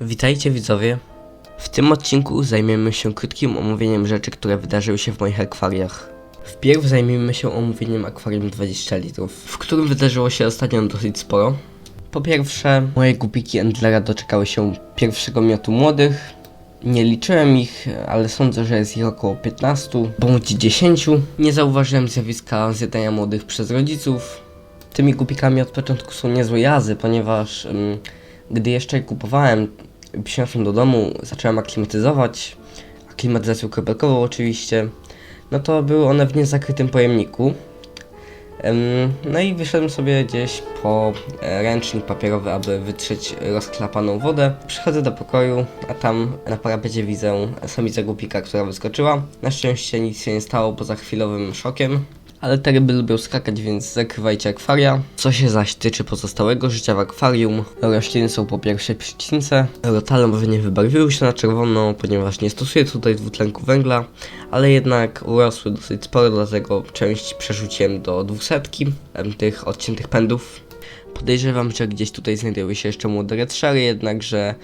Witajcie widzowie. W tym odcinku zajmiemy się krótkim omówieniem rzeczy, które wydarzyły się w moich akwariach. Wpierw zajmiemy się omówieniem akwarium 20 litrów, w którym wydarzyło się ostatnio dosyć sporo. Po pierwsze, moje gupiki Endlera doczekały się pierwszego miotu młodych. Nie liczyłem ich, ale sądzę, że jest ich około 15 bądź 10. Nie zauważyłem zjawiska zjadania młodych przez rodziców. Tymi gupikami od początku są niezłe jazy, ponieważ ym, gdy jeszcze je kupowałem, przyniosłem do domu, zacząłem aklimatyzować, aklimatyzacją kropelkową oczywiście, no to były one w niezakrytym pojemniku. No i wyszedłem sobie gdzieś po e, ręcznik papierowy, aby wytrzeć rozklapaną wodę. Przychodzę do pokoju, a tam na parapecie widzę samicę głupika, która wyskoczyła. Na szczęście nic się nie stało poza chwilowym szokiem. Ale te ryby lubią skakać, więc zakrywajcie akwaria. Co się zaś tyczy pozostałego życia w akwarium, rośliny są po pierwszej przycince. Rotale może nie wybarwiły się na czerwono, ponieważ nie stosuję tutaj dwutlenku węgla, ale jednak urosły dosyć sporo, dlatego część przerzuciłem do dwusetki tych odciętych pędów. Podejrzewam, że gdzieś tutaj znajdują się jeszcze młode redshary, jednakże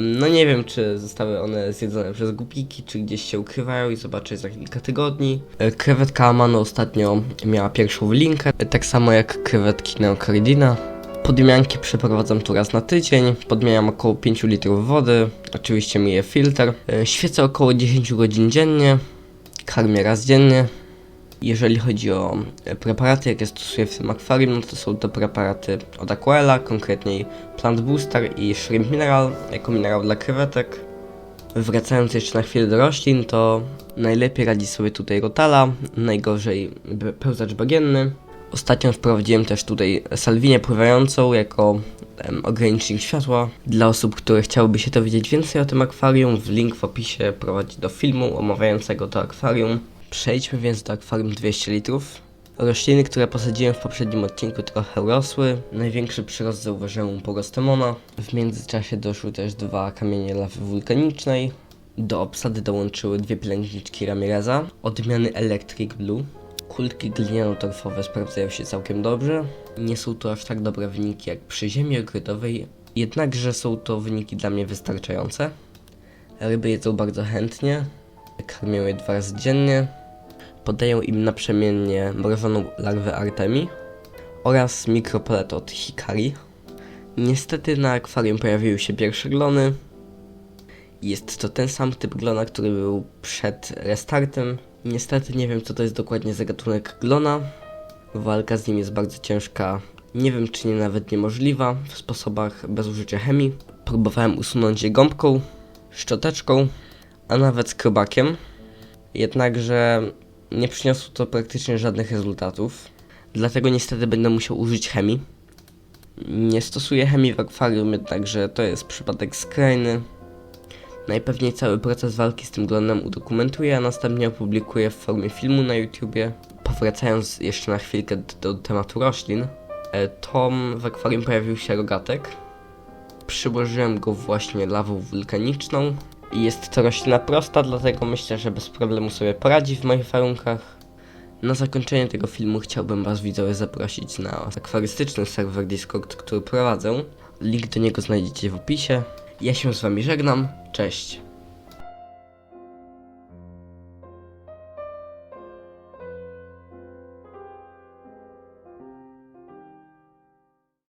no nie wiem, czy zostały one zjedzone przez gupiki, czy gdzieś się ukrywają i zobaczę za kilka tygodni. E, Krewetka Amano ostatnio miała pierwszą linkę, e, tak samo jak krewetki Neocaridina. Podmianki przeprowadzam tu raz na tydzień, podmieniam około 5 litrów wody, oczywiście myję filtr. E, Świecę około 10 godzin dziennie, karmię raz dziennie. Jeżeli chodzi o e, preparaty, jakie stosuję w tym akwarium, no to są to preparaty od Aquela, konkretniej Plant Booster i Shrimp Mineral, jako minerał dla krewetek. Wracając jeszcze na chwilę do roślin, to najlepiej radzi sobie tutaj rotala, najgorzej pełzacz bagienny. Ostatnio wprowadziłem też tutaj salwinię pływającą jako em, ogranicznik światła. Dla osób, które chciałyby się dowiedzieć więcej o tym akwarium, w link w opisie prowadzi do filmu omawiającego to akwarium. Przejdźmy więc do akwarium 200 litrów. Rośliny, które posadziłem w poprzednim odcinku trochę rosły. Największy przyrost zauważyłem u Pogostemona. W międzyczasie doszły też dwa kamienie lawy wulkanicznej. Do obsady dołączyły dwie pielęgniczki Ramireza, odmiany Electric Blue. Kultki gliniano-torfowe sprawdzają się całkiem dobrze. Nie są to aż tak dobre wyniki jak przy ziemi ogródowej, jednakże są to wyniki dla mnie wystarczające. Ryby jedzą bardzo chętnie, karmię je dwa razy dziennie. Podaję im naprzemiennie mrożoną larwę Artemi oraz mikropelet od Hikari. Niestety na akwarium pojawiły się pierwsze glony. Jest to ten sam typ glona, który był przed restartem. Niestety nie wiem co to jest dokładnie za gatunek glona. Walka z nim jest bardzo ciężka. Nie wiem czy nie nawet niemożliwa w sposobach bez użycia chemii. Próbowałem usunąć je gąbką, szczoteczką, a nawet skrobakiem. Jednakże nie przyniosło to praktycznie żadnych rezultatów. Dlatego niestety będę musiał użyć chemii. Nie stosuję chemii w akwarium, jednakże to jest przypadek skrajny. Najpewniej cały proces walki z tym glonem udokumentuję, a następnie opublikuję w formie filmu na YouTubie. Powracając jeszcze na chwilkę do, do tematu roślin, e, to w akwarium pojawił się rogatek. Przyłożyłem go właśnie lawą wulkaniczną. Jest to roślina prosta, dlatego myślę, że bez problemu sobie poradzi w moich warunkach. Na zakończenie tego filmu chciałbym Was widzowie zaprosić na akwarystyczny serwer Discord, który prowadzę. Link do niego znajdziecie w opisie. Ja się z Wami żegnam. Cześć.